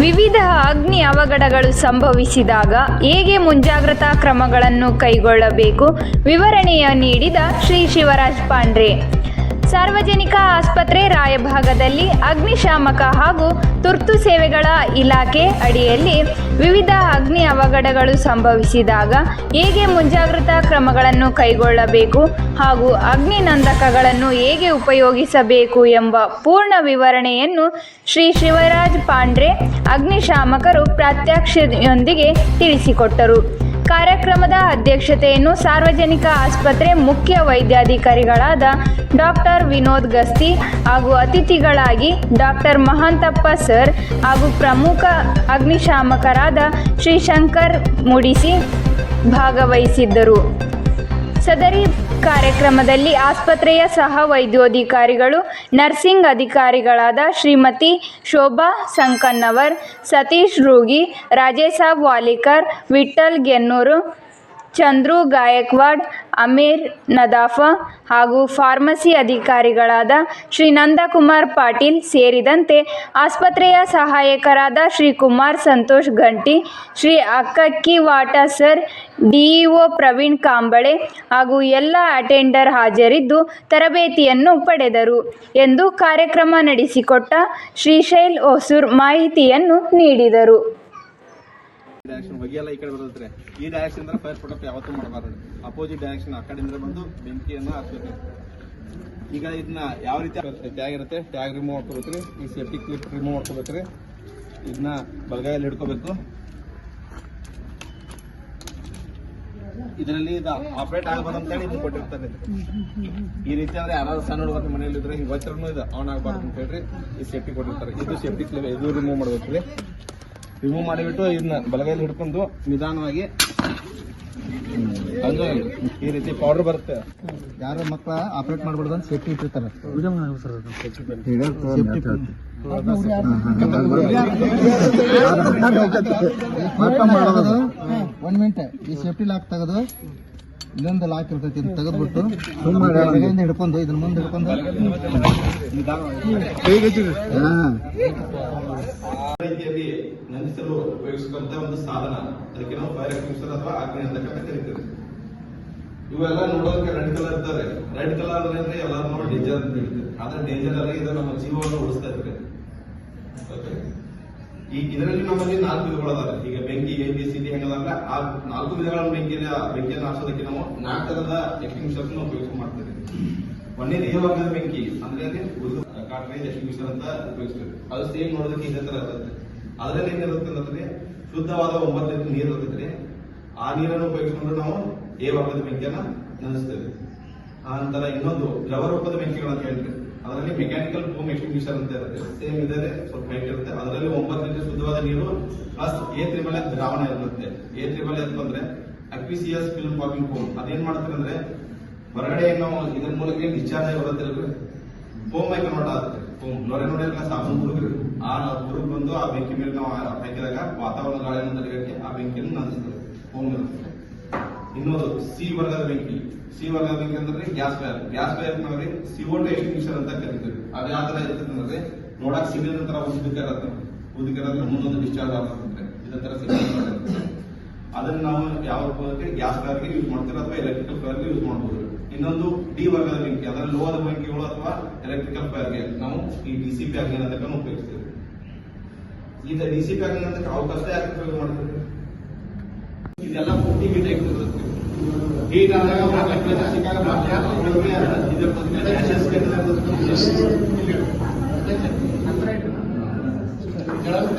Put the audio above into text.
ವಿವಿಧ ಅಗ್ನಿ ಅವಘಡಗಳು ಸಂಭವಿಸಿದಾಗ ಹೇಗೆ ಮುಂಜಾಗ್ರತಾ ಕ್ರಮಗಳನ್ನು ಕೈಗೊಳ್ಳಬೇಕು? ವಿವರಣೆಯ ನೀಡಿದ ಶ್ರೀ ಶಿವರಾಜ್ ಪಾಂಡ್ರೆ. ಸಾರ್ವಜನಿಕ ಆಸ್ಪತ್ರೆ ರಾಯಭಾಗದಲ್ಲಿ ಅಗ್ನಿಶಾಮಕ ಹಾಗೂ ತುರ್ತು ಸೇವೆಗಳ ಇಲಾಖೆ ಅಡಿಯಲ್ಲಿ ವಿವಿಧ ಅಗ್ನಿ ಅವಘಡಗಳು ಸಂಭವಿಸಿದಾಗ ಹೇಗೆ ಮುಂಜಾಗ್ರತಾ ಕ್ರಮಗಳನ್ನು ಕೈಗೊಳ್ಳಬೇಕು ಹಾಗೂ ಅಗ್ನಿ ನಂದಕಗಳನ್ನು ಹೇಗೆ ಉಪಯೋಗಿಸಬೇಕು ಎಂಬ ಪೂರ್ಣ ವಿವರಣೆಯನ್ನು ಶ್ರೀ ಶಿವರಾಜ್ ಪಾಂಡ್ರೆ ಅಗ್ನಿಶಾಮಕರು ಪ್ರಾತ್ಯಕ್ಷತೆಯೊಂದಿಗೆ ತಿಳಿಸಿಕೊಟ್ಟರು. ಕಾರ್ಯಕ್ರಮದ ಅಧ್ಯಕ್ಷತೆಯನ್ನು ಸಾರ್ವಜನಿಕ ಆಸ್ಪತ್ರೆ ಮುಖ್ಯ ವೈದ್ಯಾಧಿಕಾರಿಗಳಾದ ಡಾಕ್ಟರ್ ವಿನೋದ್ ಗಸ್ತಿ ಹಾಗೂ ಅತಿಥಿಗಳಾಗಿ ಡಾಕ್ಟರ್ ಮಹಾಂತಪ್ಪ ಸರ್ ಹಾಗೂ ಪ್ರಮುಖ ಅಗ್ನಿಶಾಮಕರಾದ ಶ್ರೀ ಶಂಕರ್ ಮುಡಿಸಿ ಭಾಗವಹಿಸಿದ್ದರು. ಸದರಿ ಕಾರ್ಯಕ್ರಮದಲ್ಲಿ ಆಸ್ಪತ್ರೆಯ ಸಹ ವೈದ್ಯೋಧಿಕಾರಿಗಳು, ನರ್ಸಿಂಗ್ ಅಧಿಕಾರಿಗಳಾದ ಶ್ರೀಮತಿ ಶೋಭಾ ಸಂಕನ್ನವರ್, ಸತೀಶ್ ರೂಗಿ ರಾಜೇಶಾಬ್ ವಾಲಿಕರ್, ವಿಠ್ಠಲ್ ಗೆನ್ನೂರು ಚಂದ್ರು, ಗಾಯಕ್ವಾಡ್, ಅಮೀರ್, ನದಾಫ ಹಾಗೂ ಫಾರ್ಮಸಿ ಅಧಿಕಾರಿಗಳಾದ ಶ್ರೀ ನಂದಕುಮಾರ್ ಪಾಟೀಲ್ ಸೇರಿದಂತೆ ಆಸ್ಪತ್ರೆಯ ಸಹಾಯಕರಾದ ಶ್ರೀ ಕುಮಾರ್ ಸಂತೋಷ್ ಗಂಟಿ, ಶ್ರೀ ಅಕ್ಕಕ್ಕಿ ವಾಟಾ ಸರ್ ಡಿಇಒ ಪ್ರವೀಣ್ ಕಾಂಬಳೆ ಹಾಗೂ ಎಲ್ಲ ಅಟೆಂಡರ್ ಹಾಜರಿದ್ದು ತರಬೇತಿಯನ್ನು ಪಡೆದರು ಎಂದು ಕಾರ್ಯಕ್ರಮ ನಡೆಸಿಕೊಟ್ಟ ಶ್ರೀಶೈಲ್ ಹೊಸೂರ್ ಮಾಹಿತಿಯನ್ನು ನೀಡಿದರು. ಡೈರೆಕ್ಷನ್ ಹೊಗೆಲ್ಲ ಈ ಕಡೆ ಬರುತ್ತೆ ಈ ಡೈರೆಕ್ಷನ್ ಅಂದ್ರೆ ಫೈರ್ ಪ್ರೊಟೆಕ್ಟ್ ಯಾವತ್ತೂ ಮಾಡಬಾರದು. ಅಪೋಸಿಟ್ ಡೈರೆಕ್ಷನ್ ಆ ಕಡೆಯಿಂದ ಬಂದು ಬೆಂಕಿಯನ್ನ ಹಾಕ್ಬೇಕು. ಈಗ ಇದನ್ನ ಯಾವ ರೀತಿ ಟ್ಯಾಗ್ ಇರುತ್ತೆ. ಟ್ಯಾಗ್ ರಿಮೂವ್ ಮಾಡ್ಕೋಬೇಕ್ರಿ ಈ ಸೇಫ್ಟಿ ಕ್ಲಿಪ್ ರಿಮೂವ್ ಮಾಡ್ಕೋಬೇಕ್ರಿ ಇದನ್ನ ಬಲಗಾಯಲ್ಲಿ ಹಿಡ್ಕೋಬೇಕು ಇದರಲ್ಲಿ ಇದು ಆಪರೇಟ್ ಆಗಬಾರ್ದು ಅಂತ ಹೇಳಿ ಇದನ್ನ ಕೊಟ್ಟಿರ್ತಾರೆ. ಈ ರೀತಿ ಅಂದ್ರೆ ಯಾರಾದ್ರೂ ಸಣ್ಣ ಹುಡುಗರ ಮನೆಯಲ್ಲಿ ಇದ್ರೆ ಹಿಂಗೆ ಇದು ಆನ್ ಆಗಬಾರ್ದು ಅಂತ ಹೇಳಿ ಈ ಸೇಫ್ಟಿ ಕೊಟ್ಟಿರ್ತಾರೆ. ಇದು ಸೇಫ್ಟಿ ಕ್ಲಿಪ್ ಇದು ರಿಮೂವ್ ಮಾಡ್ಬೇಕ್ರಿ. ರಿಮೂವ್ ಮಾಡಿಬಿಟ್ಟು ಇದನ್ನ ಬಲಗೈಲಿ ಹಿಡ್ಕೊಂಡು ನಿಧಾನವಾಗಿ ಅಂದ್ರೆ ಈ ರೀತಿ ಪೌಡರ್ ಬರುತ್ತೆ. ಯಾರು ಮಕ್ಕಳ ಆಪರೇಟ್ ಮಾಡ್ಬಾರ್ದು ಅಂತ ಸೇಫ್ಟಿ ಇಟ್ಟಿರ್ತಾರೆ. ಮಾಡೋದು. ಒಂದ್ ಮಿನಿಟ್ ಈ ಸೇಫ್ಟಿ ಲಾಕ್ ತೆಗೆದು ಇಲ್ಲೊಂದು ಲಾಕ್ ಇರ್ತೈತಿ ಇದನ್ನ ತೆಗೆದ್ಬಿಟ್ಟು ಬಲಗೈಯಿಂದ ಹಿಡ್ಕೊಂಡು ಇದನ್ನ ಮುಂದೆ ಹಿಡ್ಕೊಂಡು. ರೀತಿಯಲ್ಲಿ ನಂದಿಸಲು ಉಪಯೋಗಿಸುವಂತ ಒಂದು ಸಾಧನ. ಅದಕ್ಕೆ ನಾವು ಫೈರ್ ಎಕ್ಸ್ಟಿಂಗ್ವಿಷರ್ ಅಥವಾ ಅಗ್ನಿ ಅಂತ ಕರಿತೀವಿ. ಇವೆಲ್ಲ ನೋಡೋಕೆ ರೆಡ್ ಕಲರ್ ಇರ್ತಾರೆ ರೆಡ್ ಕಲರ್ ಅಂದ್ರೆ ಎಲ್ಲರೂ ನೋಡಿ ಡೇಂಜರ್ ಅಂತ ಹೇಳ್ತೀವಿ. ಆದ್ರೆ ಡೇಂಜರ್ ಅಲ್ಲ ಇದು ನಮ್ಮ ಜೀವವನ್ನು ಉಳಿಸ್ತಾ ಇದ್ರೆ? ಈ ಇದರಲ್ಲಿ ನಮ್ಮಲ್ಲಿ ನಾಲ್ಕು ವಿಧಗಳದಾವೆ. ಈಗ ಬೆಂಕಿ, ಎ, ಬಿ, ಸಿ, ಡಿ ಹೆಂಗದಾಗ ಆ ನಾಲ್ಕು ವಿಧಗಳ ಬೆಂಕಿನ ಬೆಂಕಿಯನ್ನು ಹಾರಿಸೋದಕ್ಕೆ ನಾವು ನಾಲ್ಕು ತರದ ಎಕ್ಸ್ಟಿಂಗ್ವಿಷರ್ಸ್ ಉಪಯೋಗ ಮಾಡ್ತೇವೆ. ಒಂದೇ ದೇಹ ವರ್ಗದ ಬೆಂಕಿ, ಅಂದ್ರೆ ಅದೇ ಉರ್ದು ಕಾಟ್ರೇಜ್ ಎಕ್ಸ್ಟಿಂಗ್ವಿಷರ್ ಅಂತ ಉಪಯೋಗಿಸ್ತೇವೆ. ಅದು ಸೇಮ್ ನೋಡೋದಕ್ಕೆ ಇದೇ ತರ ಇರುತ್ತೆ ಅದರಲ್ಲಿ ಏನಿರುತ್ತೆ ಅಂತಂದ್ರೆ ಶುದ್ಧವಾದ ಒಂಬತ್ತು ನೀರು ಇರುತ್ತೆ ಆ ನೀರನ್ನು ಉಪಯೋಗಿಸಿಕೊಂಡು ನಾವು ಎ ವರ್ಗದ ಬೆಂಕಿಯನ್ನ ನಂದಿಸ್ತೇವೆ. ಆ ನಂತರ ಇನ್ನೊಂದು ದ್ರವ ರೂಪದ ಬೆಂಕಿಗಳು ಅಂತ ಹೇಳ್ತೀವಿ. ಅದರಲ್ಲಿ ಮೆಕ್ಯಾನಿಕಲ್ ಫೋಮ್ ಎಕ್ಸ್ಟಿಂಗ್ವಿಷರ್ ಅಂತ ಇರುತ್ತೆ. ಸೇಮ್ ಇದೆ ಸ್ವಲ್ಪ ಹೈಟ್ ಇರುತ್ತೆ. ಅದರಲ್ಲಿ ಒಂಬತ್ತು ಲೀಟರ್ ಶುದ್ಧವಾದ ನೀರು ಪ್ಲಸ್ ಎ ತ್ರಿಬಲ್ ಎಫ್ ದ್ರಾವಣ ಇರುತ್ತೆ. ಎ ತ್ರಿಬಲ್ ಅಂತ ಅಂದ್ರೆ ಅಕ್ವಿಸಿಯಸ್ ಫಿಲ್ಮ್ ಫಾರ್ಮಿಂಗ್ ಫೋಮ್ ಅದೇನ್ ಮಾಡ್ತಾರೆ ಅಂದ್ರೆ ಹೊರಗಡೆ ನಾವು ಇದ್ರ ಮೂಲಕ ಡಿಸ್ಚಾರ್ಜ್ ಬರುತ್ತೆ ಫೋಮ್ ಆಗಿ ಕನ್ವರ್ಟ್ ಆಗುತ್ತೆ. ಫೋಮ್ ನೋಡೆ ನೋಡಿ ಸಾಬೂನ್ ಹುಡುಗರು. ಆ ಹುಡುಗ ಬಂದು ಆ ಬೆಂಕಿ ಮೇಲೆ ನಾವು ಹಾಕಿದಾಗ ವಾತಾವರಣ ಗಾಳಿಯನ್ನು ತಡೆಗಟ್ಟಿ ಆ ಬೆಂಕಿಯನ್ನು ನಂದಿಸ್ತದೆ ಫೋಮ್ ಇರುತ್ತೆ. ಇನ್ನೊಂದು ಸಿ ವರ್ಗದ ಬೆಂಕಿ ಸಿ ವರ್ಗದ ಬೆಂಕಿ ಅಂದ್ರೆ ಗ್ಯಾಸ್ ಫೈರ್ ಗ್ಯಾಸ್ ಫೈರ್ ನಾವ್ರಿ ಸಿಒಟು ಎಕ್ಸ್ಟಿಂಗ್ವಿಷರ್ ಅಂತ ಕರಿತೀವಿ ಅದು ಯಾವ ತರ ಇರ್ತದೆ ಅಂದ್ರೆ ನೋಡಕ್ ಸಿಲಿಂಡರ್ ತರ ಉದ್ದಿಕ ಇರತ್ತೆ. ಉದ್ದಿಕ ಇರತ್ತೆ ಮುಂದೊಂದು ಡಿಸ್ಚಾರ್ಜ್ ಆಗ್ತದೆ ಇದೇ ತರ ಅದನ್ನ ನಾವು ಯಾವ ರೂಪಕ್ಕೆ ಗ್ಯಾಸ್ ಫೈರ್ಗೆ ಯೂಸ್ ಮಾಡ್ತೀವಿ ಅಥವಾ ಎಲೆಕ್ಟ್ರಿಕಲ್ ಫೈರ್ಗೆ ಯೂಸ್ ಮಾಡಬಹುದು ಇನ್ನೊಂದು ಡಿ ವರ್ಗದ ಬೆಂಕಿ ಅದರ ಲೋಹದ ಬೆಂಕಿಗಳು ಅಥವಾ ಎಲೆಕ್ಟ್ರಿಕಲ್ ಫೈರ್ಗೆ ನಾವು ಈ ಡಿ ಸಿ ಪಿ ಅಂತ ಉಪಯೋಗಿಸ್ತೇವೆ. ಈಗ ಡಿ ಸಿ ಅಂತ ಅವಕಾಶ ಯಾಕೆ ಉಪಯೋಗ ಮಾಡ್ತೀವಿ? ಇದೆಲ್ಲ ಪೂರ್ತಿ हे नाल्याला भाग घातल्या शिकायला भागल्या वेगवेगळ्या असतात तिथं प्रत्येकाला यशस्वी करतात